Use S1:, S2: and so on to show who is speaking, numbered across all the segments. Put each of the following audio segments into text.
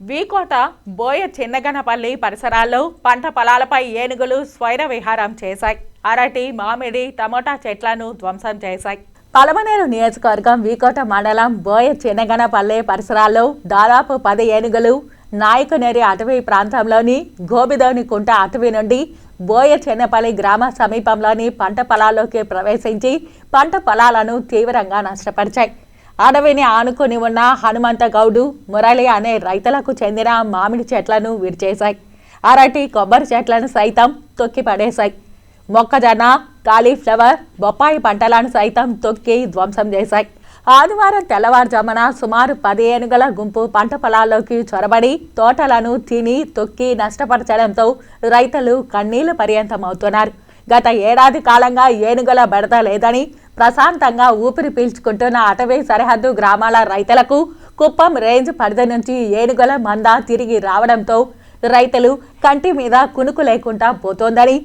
S1: వీకోట బోయ చిన్నగనపల్లి పరిసరాల్లో పంట పొలాలపై ఏనుగులు స్వైర విహారం చేశాయి. అరటి మామిడి టమోటా చెట్లను ధ్వంసం చేశాయి. పలమనేరు నియోజకవర్గం వీకోట మండలం బోయ చిన్నగనపల్లి పరిసరాల్లో దాదాపు పది ఏనుగులు నాయకనేరి అటవీ ప్రాంతంలోని గోబిదోని కుంట అటవీ నుండి బోయ చిన్నపల్లి గ్రామ సమీపంలోని పంట పొలాల్లోకి ప్రవేశించి పంట పొలాలను తీవ్రంగా నష్టపరిచాయి. అడవిని ఆనుకొని ఉన్న హనుమంత గౌడు మురళి అనే రైతులకు చెందిన మామిడి చెట్లను విడిచేశాయి అరటి కొబ్బరి చెట్లను సైతం తొక్కి పడేశాయి. మొక్కజొన్న కాలీఫ్లవర్ బొప్పాయి పంటలను సైతం తొక్కి ధ్వంసం చేశాయి. ఆదివారం తెల్లవారుజామున సుమారు పది ఏనుగుల గుంపు పంట పొలాల్లోకి చొరబడి తోటలను తిని తొక్కి నష్టపరచడంతో రైతులు కన్నీళ్ళు పర్యంతమవుతున్నారు. గత ఏడాది కాలంగా ఏనుగుల బెడత లేదని ప్రశాంతంగా ఊపిరి పీల్చుకుంటున్న అటవీ సరిహద్దు గ్రామాల రైతులకు కుప్పం రేంజ్ పరిధి నుంచి ఏనుగుల మంద తిరిగి రావడంతో రైతులు కంటి మీద కునుకు లేకుండా పోతోందని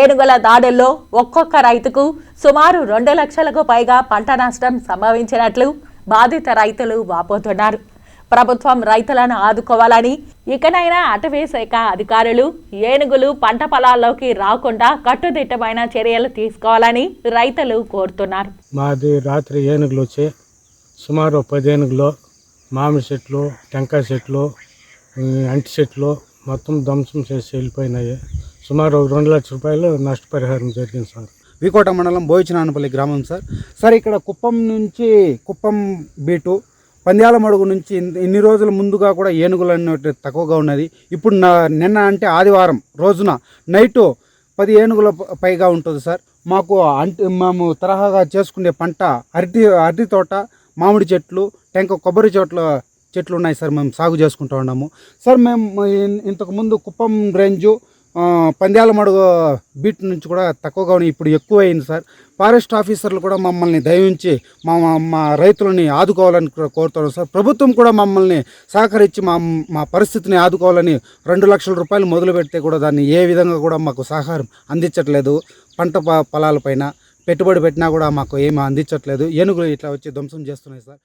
S1: ఏనుగుల దాడుల్లో ఒక్కొక్క రైతుకు సుమారు రెండు లక్షలకు పైగా పంట నష్టం సంభవించినట్లు బాధిత రైతులు వాపోతున్నారు. ప్రభుత్వం రైతులను ఆదుకోవాలని ఇకనైనా అటవీ శాఖ అధికారులు ఏనుగులు పంట పొలాల్లోకి రాకుండా కట్టుదిట్టమైన చర్యలు తీసుకోవాలని రైతులు కోరుతున్నారు.
S2: మాది రాత్రి ఏనుగులు వచ్చి సుమారు పది ఏనుగులు మామిడి చెట్లు టెంకాయ చెట్లు అంటి చెట్లు మొత్తం ధ్వంసం చేసి వెళ్ళిపోయినాయి. సుమారు రెండు లక్షల రూపాయలు నష్టపరిహారం జరిగింది సార్.
S3: వికోట మండలం బోయిచినానపల్లి గ్రామం సార్. సార్ ఇక్కడ కుప్పం నుంచి కుప్పం బీటు పంద్యాల మడుగు నుంచి ఇన్ని రోజుల ముందుగా కూడా ఏనుగులు అనేవి తక్కువగా ఉన్నది. ఇప్పుడు నా నిన్న అంటే ఆదివారం రోజున నైటు పది ఏనుగుల పైగా ఉంటుంది సార్. మాకు అంటి మేము తరహాగా చేసుకునే పంట అరటి అరటి తోట మామిడి చెట్లు టెంక కొబ్బరి చెట్ల చెట్లు ఉన్నాయి సార్. మేము సాగు చేసుకుంటూ ఉన్నాము. సార్ మేము ఇంతకుముందు కుప్పం రేంజు పంద్యాల మడుగు బీట్ నుంచి కూడా తక్కువగా ఉన్నాయి ఇప్పుడు ఎక్కువ అయింది సార్. ఫారెస్ట్ ఆఫీసర్లు కూడా మమ్మల్ని దయించి మా మా- రైతులని ఆదుకోవాలని కోరుతున్నాం సార్. ప్రభుత్వం కూడా మమ్మల్ని సహకరించి మా మా పరిస్థితిని ఆదుకోవాలని రెండు లక్షల రూపాయలు మొదలు పెడితే కూడా దాన్ని ఏ విధంగా కూడా మాకు సహకారం అందించట్లేదు. పంట పొలాలపైన పెట్టుబడి పెట్టినా కూడా మాకు ఏమీ అందించట్లేదు. ఏనుగులు ఇట్లా వచ్చి ధ్వంసం చేస్తున్నాయి సార్.